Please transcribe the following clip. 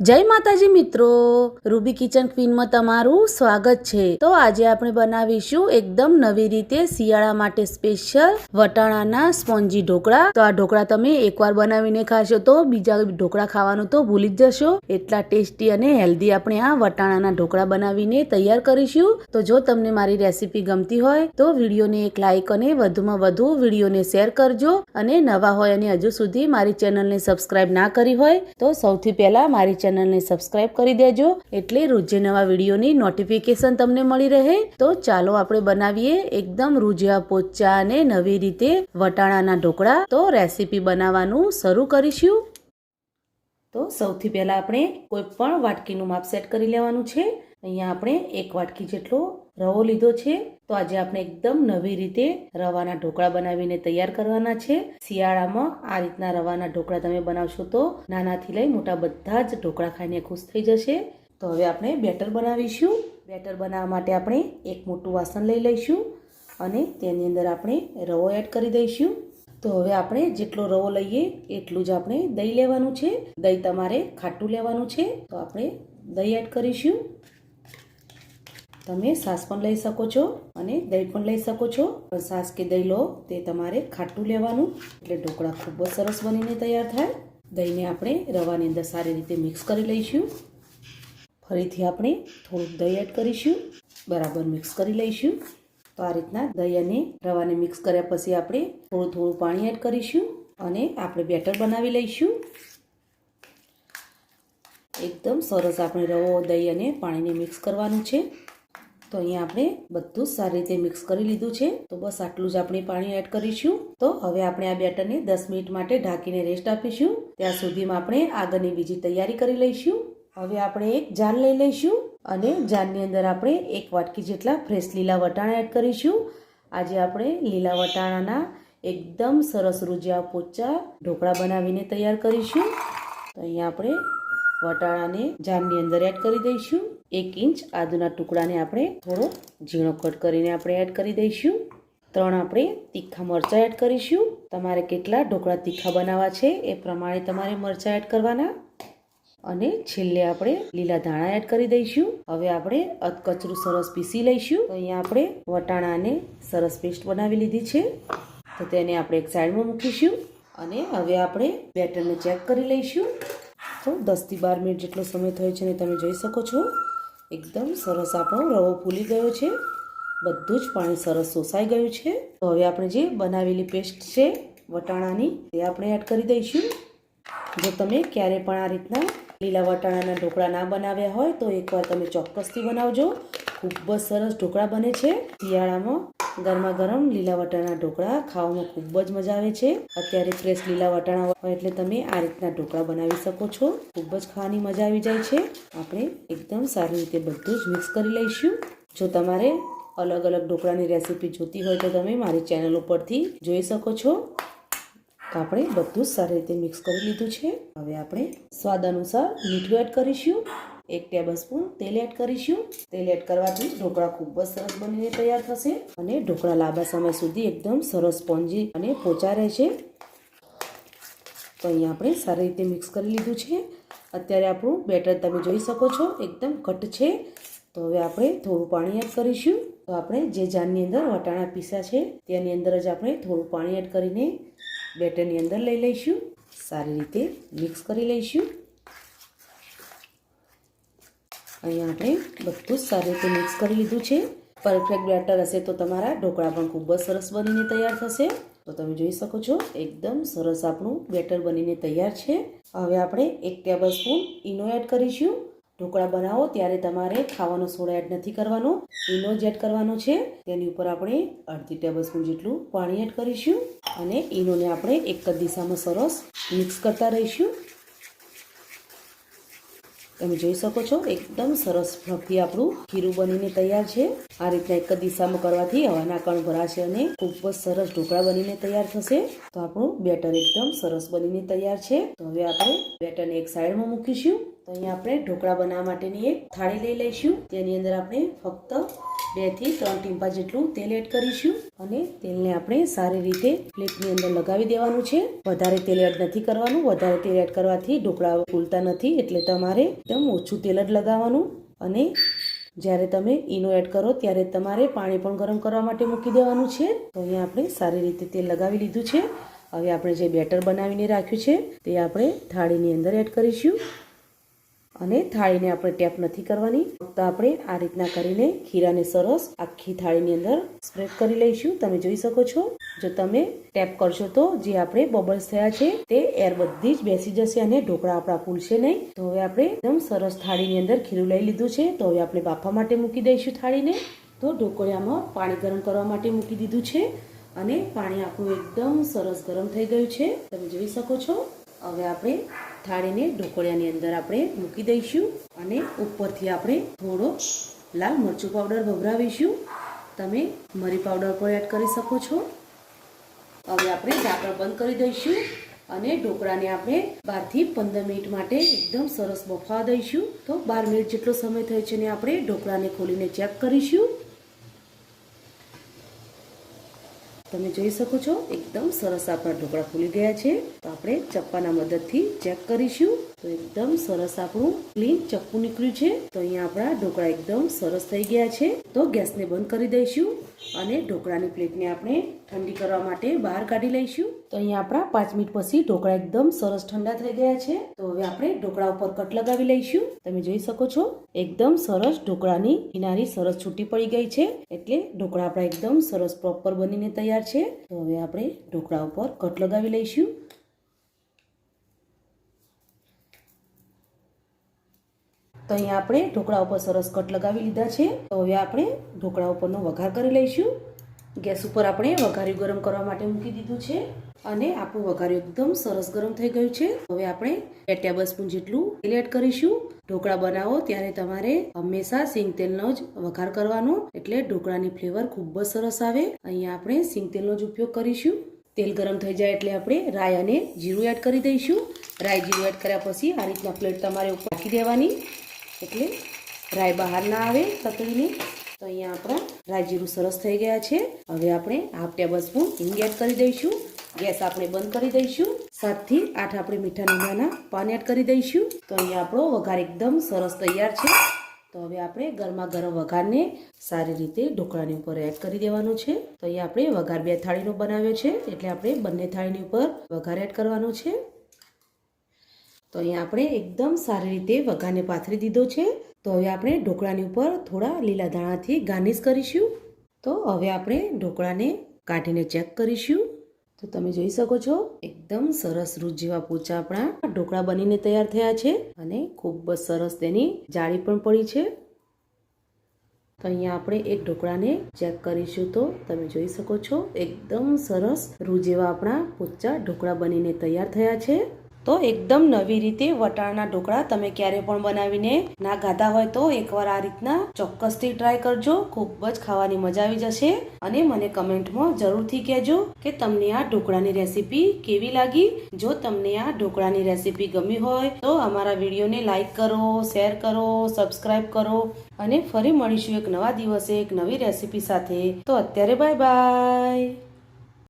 જય માતાજી મિત્રો, રૂબી કિચન ક્વીનમાં તમારું સ્વાગત છે. તો આજે આપણે બનાવીશું એકદમ નવી રીતે શિયાળા માટે સ્પેશિયલ વટાણાના સ્પોન્જી ઢોકળા. તો આ ઢોકળા તમે એકવાર બનાવીને ખાશો તો બીજા ઢોકળા ખાવાનું તો ભૂલી જ જશો. એટલા ટેસ્ટી અને હેલ્ધી આપણે આ વટાણાના ઢોકળા બનાવીને તૈયાર કરીશું. તો જો તમને મારી રેસીપી ગમતી હોય તો વિડીયોને એક લાઇક અને વધુમાં વધુ વિડીયોને શેર કરજો. અને નવા હોય અને હજુ સુધી મારી ચેનલને સબસ્ક્રાઇબ ના કરી હોય તો સૌથી પહેલા મારી ચેનલને સબસ્ક્રાઇબ કરી દેજો એટલે રોજે નવા વિડીયોની નોટિફિકેશન તમને મળી રહે. તો ચાલો આપણે બનાવીએ એકદમ રૂજિયા પોચા અને નવી રીતે વટાણાના ઢોકળા. તો રેસીપી બનાવવાનું શરૂ કરીશું. તો સૌથી પહેલા આપણે કોઈ પણ વાટકીનું માપ સેટ કરી લેવાનું છે. અહીંયા આપણે એક વાટકી જેટલો રવો લીધો છે. તો આજે આપણે એકદમ નવી રીતે રવાના ઢોકળા બનાવીને તૈયાર કરવાના છે. શિયાળામાં આ રીતના રવાના ઢોકળા તમે બનાવશો તો નાનાથી લઈ મોટા બધા જ ઢોકળા ખાઈને ખુશ થઈ જશે. તો હવે આપણે બેટર બનાવીશું. બેટર બનાવવા માટે આપણે એક મોટું વાસણ લઈ લઈશું અને તેની અંદર આપણે રવો એડ કરી દઈશું. તો હવે આપણે જેટલો રવો લઈએ એટલું જ આપણે દહીં લેવાનું છે. દહીં તમારે ખાટું લેવાનું છે. તો આપણે દહીં એડ કરીશું. તમે સાસ પણ લઈ શકો છો અને દહીં પણ લઈ શકો છો. પણ સાસ કે દહીં લો, તે તમારે ખાટું લેવાનું. એટલે ઢોકળા ખૂબ જ સરસ બનીને તૈયાર થાય. દહીંને આપણે રવાની અંદર સારી રીતે મિક્સ કરી લઈશું. ફરીથી આપણે થોડુંક દહીં એડ કરીશું. બરાબર મિક્સ કરી લઈશું. તો આ રીતના દહીં અને રવાને મિક્સ કર્યા પછી આપણે થોડું થોડું પાણી એડ કરીશું અને આપણે બેટર બનાવી લઈશું. એકદમ સરસ આપણે રવો, દહીં અને પાણીને મિક્સ કરવાનું છે. તો અહીંયા આપણે બધું સારી રીતે મિક્સ કરી લીધું છે. તો બસ આટલું જ આપણે પાણી એડ કરીશું. તો હવે આપણે આ બેટરને દસ મિનિટ માટે ઢાંકીને રેસ્ટ આપીશું. ત્યાં સુધીમાં આપણે આગળની બીજી તૈયારી કરી લઈશું. હવે આપણે એક જાર લઈ લઈશું અને જારની અંદર આપણે એક વાટકી જેટલા ફ્રેશ લીલા વટાણા એડ કરીશું. આજે આપણે લીલા વટાણાના એકદમ સરસ રૂજિયા પોચા ઢોકળા બનાવીને તૈયાર કરીશું. તો અહીંયા આપણે વટાણાને જારની અંદર એડ કરી દઈશું. એક ઇંચ આદુના ટુકડાને આપણે થોડો ઝીણો કટ કરીને આપણે એડ કરી દઈશું. ત્રણ આપણે તીખા મરચાં એડ કરીશું. તમારે કેટલા ઢોકળા તીખા બનાવવા છે એ પ્રમાણે તમારે મરચાં એડ કરવાના. અને છેલ્લે આપણે લીલા ધાણા એડ કરી દઈશું. હવે આપણે અધકચરું સરસ પીસી લઈશું. અહીંયા આપણે વટાણાને સરસ પેસ્ટ બનાવી લીધી છે. તો તેને આપણે એક સાઈડમાં મૂકીશું. અને હવે આપણે બેટરને ચેક કરી લઈશું. તો દસથી બાર મિનિટ જેટલો સમય થયો છે ને તમે જોઈ શકો છો. એકદમ સરસ આપણો રવો ફૂલી ગયો છે. બધું જ પાણી સરસ શોષાઈ ગયું છે. તો હવે આપણે જે બનાવેલી પેસ્ટ છે, વટાણાની, તે આપણે એડ કરી દઈશું. જો તમે ક્યારે પણ આ રીતના લીલા વટાણાના ઢોકળા ના બનાવ્યા હોય, તો એકવાર તમે ચોક્કસથી બનાવજો. ખૂબ જ સરસ ઢોકળા બને છે. શિયાળામાં ગરમા ગરમ લીલા વટાણા ઢોકળા ખાવામાં ખૂબ જ મજા આવે છે. અત્યારે ફ્રેશ લીલા વટાણા હોય એટલે તમે આ રીતના ઢોકળા બનાવી શકો છો. ખૂબ જ ખાવાની મજા આવી જાય છે. આપણે એકદમ સારી રીતે બધું જ મિક્સ કરી લઈશું. જો તમારે અલગ અલગ ઢોકળાની રેસીપી જોતી હોય તો તમે મારી ચેનલ ઉપરથી જોઈ શકો છો. આપણે બધું સારી રીતે મિક્સ કરી લીધું છે. હવે આપણે સ્વાદ અનુસાર મીઠું એડ કરીશું. એક ટેબલ સ્પૂન તેલ એડ કરીશું. તેલ એડ કરવાથી ઢોકળા ખૂબ જ સરસ બનીને તૈયાર થશે અને ઢોકળા લાંબા સમય સુધી એકદમ સરસ સ્પોન્જી અને પોચા રહે છે તો અહીંયા આપણે સારી રીતે મિક્સ કરી લીધું છે. અત્યારે આપણું બેટર તમે જોઈ શકો છો, એકદમ ઘટ છે. તો હવે આપણે થોડું પાણી એડ કરીશું. તો આપણે જે જાનની અંદર વટાણા પીસા છે, તેની અંદર જ આપણે થોડું પાણી એડ કરીને બેટરની અંદર લઈ લઈશું. સારી રીતે મિક્સ કરી લઈશું. અહીંયા આપણે બધું સારી રીતે મિક્સ કરી લીધું છે. પરફેક્ટ બેટર હશે તો તમારા ઢોકળા પણ ખૂબ જ સરસ બનીને તૈયાર થશે. તો તમે જોઈ શકો છો, એકદમ સરસ આપણું બેટર બનીને તૈયાર છે. હવે આપણે એક ટેબલ સ્પૂન ઈનો એડ કરીશું. ઢોકળા બનાવો ત્યારે તમારે ખાવાનો સોડા એડ નથી કરવાનો. ઈનો જ એડ કરવાનો છે. તેની ઉપર આપણે અડધી ટેબલ સ્પૂન જેટલું પાણી એડ કરીશું. અને ઈનોને આપણે એક જ દિશામાં સરસ મિક્સ કરતા રહીશું. તમે જોઈ શકો છો, એકદમ સરસ ફ્લફી આપણું ખીરું બનીને તૈયાર છે. આ રીતના એક જ દિશામાં કરવાથી હવાના કણ ભરાશે અને ખૂબ જ સરસ ઢોકળા બનીને તૈયાર થશે. તો આપણું બેટર એકદમ સરસ બનીને તૈયાર છે. તો હવે આપણે બેટરને એક સાઈડમાં મૂકીશું. તો અહીંયા આપણે ઢોકળા બનાવવા માટેની એક થાળી લઈ લઈશું. તેની અંદર આપણે ફક્ત બેથી ત્રણ ટીમ્પા જેટલું તેલ એડ કરીશું. અને તેલને આપણે સારી રીતે પ્લેટની અંદર લગાવી દેવાનું છે. વધારે તેલ એડ નથી કરવાનું. વધારે તેલ એડ કરવાથી ઢોકળા ફૂલતા નથી. એટલે તમારે એકદમ ઓછું તેલ જ લગાવવાનું. અને જ્યારે તમે ઈનો એડ કરો, ત્યારે તમારે પાણી પણ ગરમ કરવા માટે મૂકી દેવાનું છે. તો અહીંયા આપણે સારી રીતે તેલ લગાવી લીધું છે. હવે આપણે જે બેટર બનાવીને રાખ્યું છે, તે આપણે થાળીની અંદર એડ કરીશું. અને થાળીને આપણે ટેપ નથી કરવાની. ફક્ત આપણે આ રીતના કરીને ખીરાને સરસ આખી થાળીની અંદર સ્પ્રેડ કરી લઈશું. તમે જોઈ શકો છો. જો તમે ટેપ કરશો તો જે આપણે બબલ્સ થયા છે તે એર બધી જ બેસી જશે અને ઢોકળા આપણા ફૂલશે નહીં. તો હવે આપણે એકદમ સરસ થાળીની અંદર ખીરું લઈ લીધું છે. તો હવે આપણે બાફા માટે મૂકી દઈશું થાળીને. તો ઢોકળિયામાં પાણી ગરમ કરવા માટે મૂકી દીધું છે અને પાણી આપણું એકદમ સરસ ગરમ થઈ ગયું છે. તમે જોઈ શકો છો. હવે આપણે થાળીને ઢોકળિયાની અંદર આપણે મૂકી દઈશું અને ઉપરથી આપણે થોડો લાલ મરચું પાવડર ભભરાવીશું. તમે મરી પાવડર પણ એડ કરી શકો છો. હવે આપણે ઢાંકણ બંધ કરી દઈશું અને ઢોકળાને આપણે બારથી પંદર મિનિટ માટે એકદમ સરસ બફાવા દઈશું. તો બાર મિનિટ જેટલો સમય થયો છે ને આપણે ઢોકળાને ખોલીને ચેક કરીશું. તમે જોઈ શકો છો, એકદમ સરસ આપણા ઢોકળા ફૂલી ગયા છે. તો આપણે ચપ્પાના મદદથી ચેક કરીશું. તો એકદમ સરસ આપણું ક્લીન ચપ્પુ નીકળ્યું છે. તો અહીંયા આપણા ઢોકળા એકદમ સરસ થઈ ગયા છે. તો ગેસને બંધ કરી દઈશું અને ઢોકળાની પ્લેટને આપણે ઠંડી કરવા માટે બહાર કાઢી લઈશું. તો અહીંયા આપણા પાંચ મિનિટ પછી ઢોકળા એકદમ સરસ ઠંડા થઈ ગયા છે. તો હવે આપણે ઢોકળા ઉપર કટ લગાવી લઈશું. તમે જોઈ શકો છો, એકદમ સરસ ઢોકળાની કિનારી સરસ છૂટી પડી ગઈ છે. એટલે ઢોકળા આપણા એકદમ સરસ પ્રોપર બનીને તૈયાર છે. તો હવે આપણે ઢોકળા ઉપર કટ લગાવી લઈશું. તો અહીંયા આપણે ઢોકળા ઉપર સરસ કટ લગાવી લીધા છે. તો હવે આપણે ઢોકળા ઉપરનો વઘાર કરી લઈશું. ગેસ ઉપર આપણે વઘાર્યું ગરમ કરવા માટે મૂકી દીધું છે અને આપણું વઘાર્યું એકદમ સરસ ગરમ થઈ ગયું છે. હવે આપણે બે ટેબલ સ્પૂન જેટલું તેલ એડ કરીશું. ઢોકળા બનાવો ત્યારે તમારે હંમેશા સિંગ તેલનો જ વઘાર કરવાનો, એટલે ઢોકળાની ફ્લેવર ખૂબ જ સરસ આવે. અહીંયા આપણે સિંગ તેલનો જ ઉપયોગ કરીશું. તેલ ગરમ થઈ જાય એટલે આપણે રાઈ અને જીરું એડ કરી દઈશું. રાઈ, જીરું એડ કર્યા પછી આ રીતના પ્લેટ તમારે ઉપર રાખી દેવાની, એટલે રાઈ બહાર ના આવે તકડીને તો અહીંયા આપણા જીરું સરસ થઈ ગયા છે. હવે આપણે હાફ ટેબલ સ્પૂન હિંગ એડ કરી દઈશું. ગેસ આપણે બંધ કરી દઈશું. સાતથી આઠ આપણે મીઠા લીમડાના પાન એડ કરી દઈશું. તો અહીંયા આપણો વઘાર એકદમ સરસ તૈયાર છે. તો હવે આપણે ગરમા ગરમ વઘારને સારી રીતે ઢોકળાની ઉપર એડ કરી દેવાનો છે. તો અહીંયા આપણે વઘાર બે થાળીનો બનાવ્યો છે. એટલે આપણે બંને થાળીની ઉપર વઘાર એડ કરવાનો છે. તો અહીંયા આપણે એકદમ સારી રીતે વઘારને પાથરી દીધો છે. તો હવે આપણે ઢોકળાની ઉપર થોડા લીલા દાણાથી ગાર્નિશ કરીશું. તો હવે આપણે ઢોકળાને કાઢીને ચેક કરીશું. તો તમે જોઈ શકો છો, એકદમ સરસ રૂચ જેવા પોચા આપણા ઢોકળા બનીને તૈયાર થયા છે અને ખૂબ જ સરસ તેની જાળી પણ પડી છે. તો અહીંયા આપણે એક ઢોકળાને ચેક કરીશું તો તમે જોઈ શકો છો, એકદમ સરસ રૂ જેવા આપણા પોચા ઢોકળા બનીને તૈયાર થયા છે. તો એકદમ નવી રીતે વટાણાના ઢોકળા તમે ક્યારે પણ બનાવીને ના ખાધા હોય તો એકવાર આ રીતના ચોક્કસથી ટ્રાય કરજો. ખૂબ જ ખાવાની મજા આવી જશે. અને મને કમેન્ટમાં જરૂરથી કહેજો કે તમને આ ઢોકળાની રેસીપી કેવી લાગી? જો તમને આ ઢોકળાની રેસીપી ગમી હોય તો અમારા વિડીયોને લાઈક કરો, શેર કરો સબસ્ક્રાઈબ કરો. અને ફરી મળીશું એક નવા દિવસે એક નવી રેસીપી સાથે. તો અત્યારે બાય બાય